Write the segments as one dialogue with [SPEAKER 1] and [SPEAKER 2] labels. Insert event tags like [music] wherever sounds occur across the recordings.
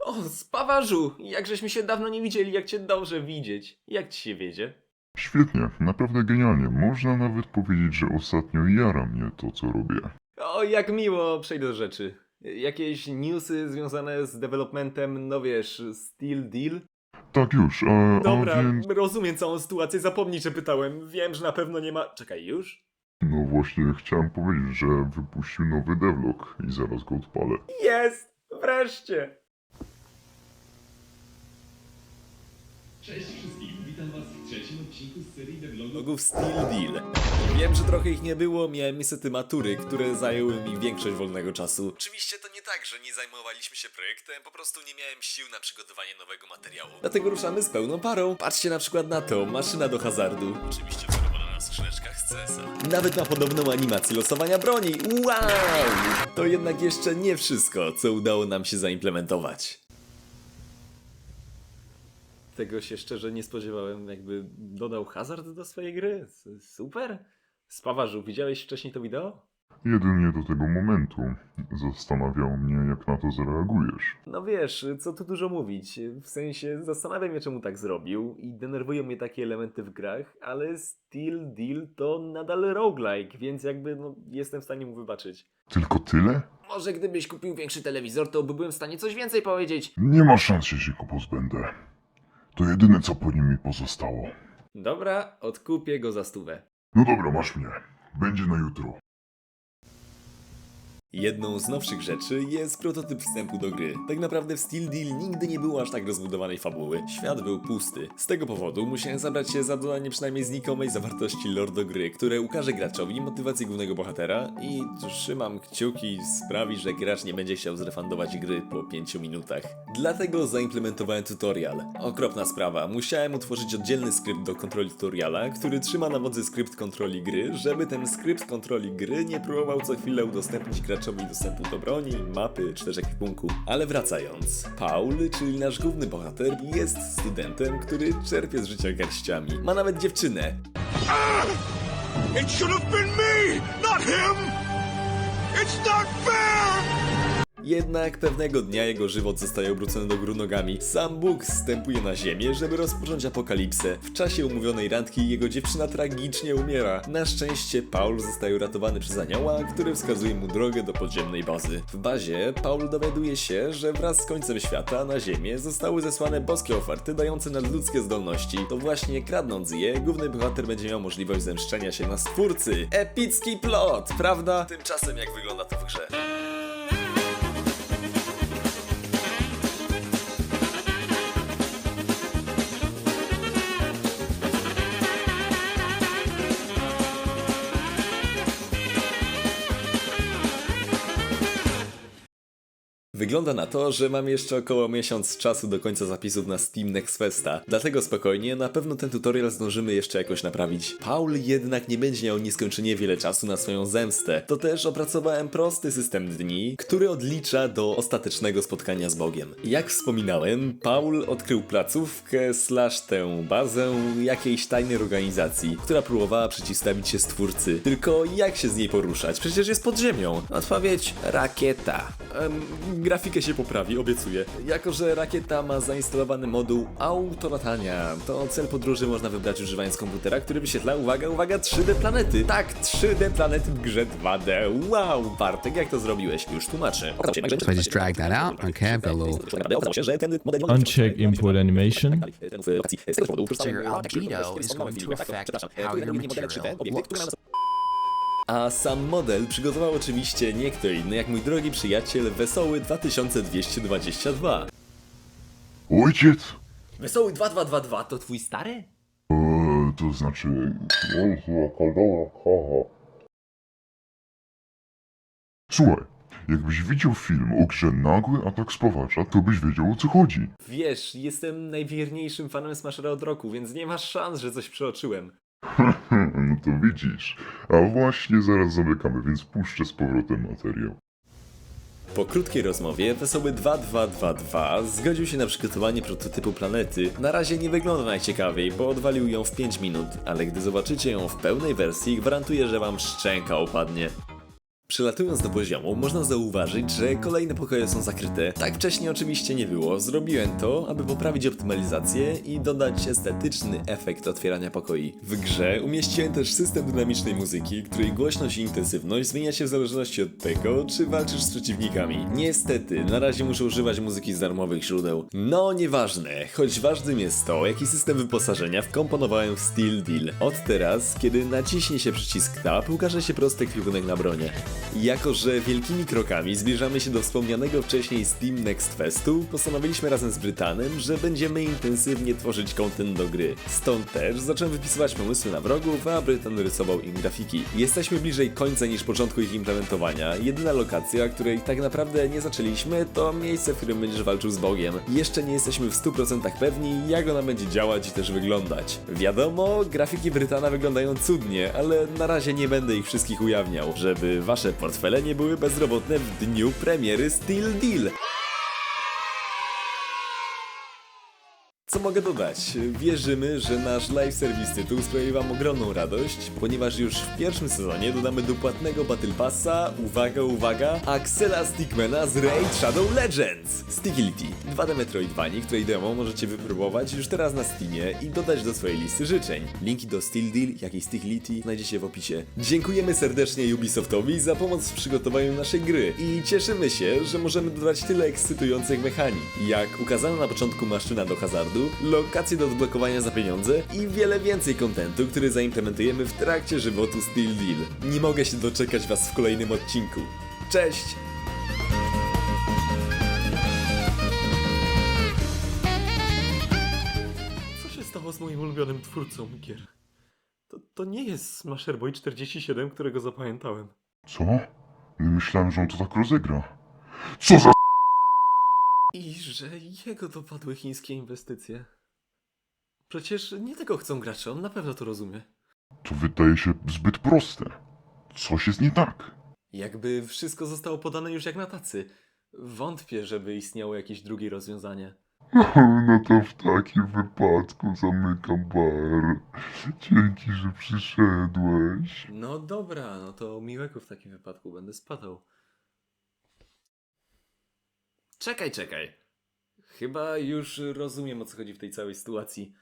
[SPEAKER 1] O, spawarzu! Jakżeśmy się dawno nie widzieli, jak cię dobrze widzieć. Jak ci się wiedzie?
[SPEAKER 2] Świetnie, naprawdę genialnie. Można nawet powiedzieć, że ostatnio jara mnie to, co robię.
[SPEAKER 1] O, jak miło, przejdę do rzeczy. Jakieś newsy związane z developmentem, no wiesz, Steel Deal?
[SPEAKER 2] Tak już, a,
[SPEAKER 1] Dobra,
[SPEAKER 2] a więc...
[SPEAKER 1] rozumiem całą sytuację, zapomnij, że pytałem. Wiem, że na pewno nie ma... Czekaj, już?
[SPEAKER 2] No właśnie, chciałem powiedzieć, że wypuścił nowy devlog i zaraz go odpalę.
[SPEAKER 1] Jest! Wreszcie!
[SPEAKER 3] W trzecim odcinku z serii devlogów
[SPEAKER 1] Logów Steel Deal. Wiem, że trochę ich nie było, miałem niestety matury, które zajęły mi większość wolnego czasu. Oczywiście to nie tak, że nie zajmowaliśmy się projektem, po prostu nie miałem sił na przygotowanie nowego materiału. Dlatego ruszamy z pełną parą. Patrzcie na przykład na to, maszyna do hazardu. Oczywiście wzorowana na skrzyneczkach z CS-a. Nawet ma podobną animację losowania broni. Wow! To jednak jeszcze nie wszystko, co udało nam się zaimplementować. Tego się szczerze nie spodziewałem, jakby dodał hazard do swojej gry. Super. Spawarzu, widziałeś wcześniej to wideo?
[SPEAKER 2] Jedynie do tego momentu zastanawiał mnie, jak na to zareagujesz.
[SPEAKER 1] No wiesz, co tu dużo mówić. W sensie zastanawiam się, czemu tak zrobił i denerwują mnie takie elementy w grach, ale Steel Deal to nadal roguelike, więc jakby no, jestem w stanie mu wybaczyć.
[SPEAKER 2] Tylko tyle?
[SPEAKER 1] Może gdybyś kupił większy telewizor, to by byłem w stanie coś więcej powiedzieć.
[SPEAKER 2] Nie ma szans, że się go pozbędę. To jedyne, co po nim mi pozostało.
[SPEAKER 1] Dobra, odkupię go za stówę.
[SPEAKER 2] No dobra, masz mnie. Będzie na jutro.
[SPEAKER 1] Jedną z nowszych rzeczy jest prototyp wstępu do gry. Tak naprawdę w Steel Deal nigdy nie było aż tak rozbudowanej fabuły. Świat był pusty. Z tego powodu musiałem zabrać się za dodanie przynajmniej znikomej zawartości lore do gry, które ukaże graczowi motywację głównego bohatera i trzymam kciuki sprawi, że gracz nie będzie chciał zrefundować gry po 5 minutach. Dlatego zaimplementowałem tutorial. Okropna sprawa. Musiałem utworzyć oddzielny skrypt do kontroli tutoriala, który trzyma na wodzy skrypt kontroli gry, żeby ten skrypt kontroli gry nie próbował co chwilę udostępnić graczowi dostępu do broni, mapy czy też ekwipunku. Ale wracając, Paul, czyli nasz główny bohater, jest studentem, który czerpie z życia garściami. Ma nawet dziewczynę.
[SPEAKER 4] It should have been me, not him! It's not fair!
[SPEAKER 1] Jednak pewnego dnia jego żywot zostaje obrócony do góry nogami. Sam Bóg zstępuje na ziemię, żeby rozpocząć apokalipsę. W czasie umówionej randki jego dziewczyna tragicznie umiera. Na szczęście Paul zostaje uratowany przez anioła, który wskazuje mu drogę do podziemnej bazy. W bazie Paul dowiaduje się, że wraz z końcem świata na ziemię zostały zesłane boskie oferty dające nadludzkie zdolności. To właśnie kradnąc je, główny bohater będzie miał możliwość zemszczenia się na stwórcy. Epicki plot, prawda? Tymczasem jak wygląda to w grze? Wygląda na to, że mam jeszcze około miesiąc czasu do końca zapisów na Steam Next Festa. Dlatego spokojnie, na pewno ten tutorial zdążymy jeszcze jakoś naprawić. Paul jednak nie będzie miał nieskończenie wiele czasu na swoją zemstę. To też opracowałem prosty system dni, który odlicza do ostatecznego spotkania z Bogiem. Jak wspominałem, Paul odkrył placówkę slash tę bazę jakiejś tajnej organizacji, która próbowała przeciwstawić się stwórcy. Tylko jak się z niej poruszać? Przecież jest pod ziemią. Odpowiedź rakieta. Em, grafikę się poprawi, obiecuję. Jako, że rakieta ma zainstalowany moduł autolatania, to cel podróży można wybrać używając komputera, który wyświetla, uwaga, uwaga, 3D planety. Tak, 3D planety w grze 2D. Wow, Bartek, jak to zrobiłeś? Już tłumaczę.
[SPEAKER 5] So I just drag that out. Okay, I've got a little.
[SPEAKER 6] Uncheck import animation.
[SPEAKER 5] So your albedo is going to affect how your material looks.
[SPEAKER 1] A sam model przygotował oczywiście nie kto inny jak mój drogi przyjaciel Wesoły 2222.
[SPEAKER 2] Ojciec?
[SPEAKER 1] Wesoły 2222 to twój stary?
[SPEAKER 2] Eee, to znaczy... Słuchaj, jakbyś widział film o grze Nagły Atak Spawacza, to byś wiedział o co chodzi.
[SPEAKER 1] Wiesz, jestem najwierniejszym fanem Smashera od roku, więc nie masz szans, że coś przeoczyłem.
[SPEAKER 2] No [laughs] to widzisz. A właśnie zaraz zamykamy, więc puszczę z powrotem materiał.
[SPEAKER 1] Po krótkiej rozmowie Wesoły 2222 zgodził się na przygotowanie prototypu planety. Na razie nie wygląda najciekawiej, bo odwalił ją w 5 minut, ale gdy zobaczycie ją w pełnej wersji, gwarantuję, że wam szczęka opadnie. Przelatując do poziomu, można zauważyć, że kolejne pokoje są zakryte. Tak wcześniej oczywiście nie było. Zrobiłem to, aby poprawić optymalizację i dodać estetyczny efekt otwierania pokoi. W grze umieściłem też system dynamicznej muzyki, której głośność i intensywność zmienia się w zależności od tego, czy walczysz z przeciwnikami. Niestety, na razie muszę używać muzyki z darmowych źródeł. No, nieważne, choć ważnym jest to, jaki system wyposażenia wkomponowałem w Steel Deal. Od teraz, kiedy naciśnie się przycisk Tab, ukaże się prosty kwipunek na bronie. Jako, że wielkimi krokami zbliżamy się do wspomnianego wcześniej Steam Next Festu, postanowiliśmy razem z Brytanem, że będziemy intensywnie tworzyć content do gry. Stąd też zacząłem wypisywać pomysły na wrogów, a Brytan rysował im grafiki. Jesteśmy bliżej końca niż początku ich implementowania. Jedyna lokacja, której tak naprawdę nie zaczęliśmy, to miejsce, w którym będziesz walczył z Bogiem. Jeszcze nie jesteśmy w 100% pewni, jak ona będzie działać i też wyglądać. Wiadomo, grafiki Brytana wyglądają cudnie, ale na razie nie będę ich wszystkich ujawniał, żeby wasze portfele nie były bezrobotne w dniu premiery Steel Deal. Co mogę dodać? Wierzymy, że nasz live service tytuł sprawi wam ogromną radość, ponieważ już w pierwszym sezonie dodamy do płatnego Battle Passa, uwaga, uwaga, Axela Stickmana z Raid Shadow Legends! Stickility, 2D Metroidvanii, której demo możecie wypróbować już teraz na Steamie i dodać do swojej listy życzeń. Linki do Steel Deal, jak i Stickility znajdziecie w opisie. Dziękujemy serdecznie Ubisoftowi za pomoc w przygotowaniu naszej gry i cieszymy się, że możemy dodać tyle ekscytujących mechanik, jak ukazana na początku maszyna do hazardu, lokacje do odblokowania za pieniądze i wiele więcej kontentu, który zaimplementujemy w trakcie żywotu Steel Deal. Nie mogę się doczekać Was w kolejnym odcinku. Cześć!
[SPEAKER 7] Co się stało z moim ulubionym twórcą gier? To, to nie jest Smasher Boy 47, którego zapamiętałem.
[SPEAKER 2] Co? Nie myślałem, że on to tak rozegra. Co za
[SPEAKER 7] że jego dopadły chińskie inwestycje. Przecież nie tego chcą gracze, on na pewno to rozumie.
[SPEAKER 2] To wydaje się zbyt proste. Coś jest nie tak.
[SPEAKER 7] Jakby wszystko zostało podane już jak na tacy. Wątpię, żeby istniało jakieś drugie rozwiązanie. [laughs]
[SPEAKER 2] No to w takim wypadku zamykam bar. Dzięki, że przyszedłeś.
[SPEAKER 7] No dobra, no to miłego w takim wypadku będę spadał. Czekaj, czekaj. Chyba już rozumiem o co chodzi w tej całej sytuacji.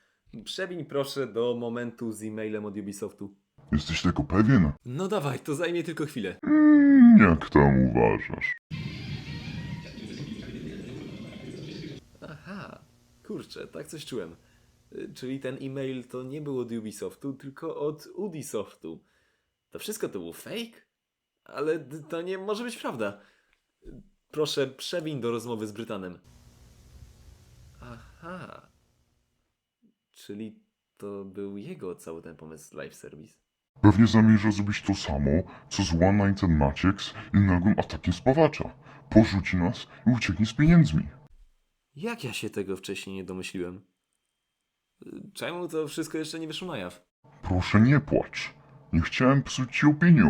[SPEAKER 7] Przebiń proszę do momentu z e-mailem od Ubisoftu.
[SPEAKER 2] Jesteś tego pewien?
[SPEAKER 7] No dawaj, to zajmie tylko chwilę.
[SPEAKER 2] Mm, jak tam uważasz?
[SPEAKER 7] Aha, kurczę, tak coś czułem. Czyli ten e-mail to nie był od Ubisoftu, tylko od Udisoftu. To wszystko to był fake? Ale to nie może być prawda. Proszę, przewiń do rozmowy z Brytanem. Aha. Czyli to był jego cały ten pomysł live service.
[SPEAKER 2] Pewnie zamierza zrobić to samo, co z One Night and Macieks i nagłym atakiem spawacza. Porzuci nas i ucieknie z pieniędzmi.
[SPEAKER 7] Jak ja się tego wcześniej nie domyśliłem? Czemu to wszystko jeszcze nie wyszło na jaw?
[SPEAKER 2] Proszę nie płacz. Nie chciałem psuć ci opinii.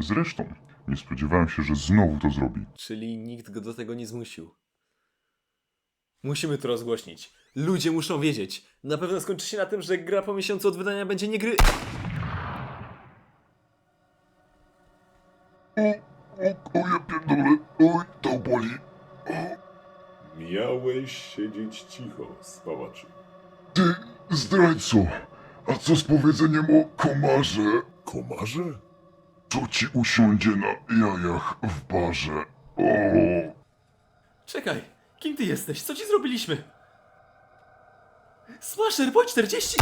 [SPEAKER 2] Zresztą, nie spodziewałem się, że znowu to zrobi.
[SPEAKER 7] Czyli nikt go do tego nie zmusił. Musimy to rozgłośnić. Ludzie muszą wiedzieć. Na pewno skończy się na tym, że gra po miesiącu od wydania będzie nie gry.
[SPEAKER 2] O, o, o ja pierdolę. Oj, to boli.
[SPEAKER 8] Miałeś siedzieć cicho, spawaczu.
[SPEAKER 2] Ty, zdrajco, a co z powiedzeniem o komarze?
[SPEAKER 8] Komarze?
[SPEAKER 2] To ci usiądzie na jajach w barze. O,
[SPEAKER 7] Czekaj, kim ty jesteś? Co ci zrobiliśmy? Smasher, bądź 40!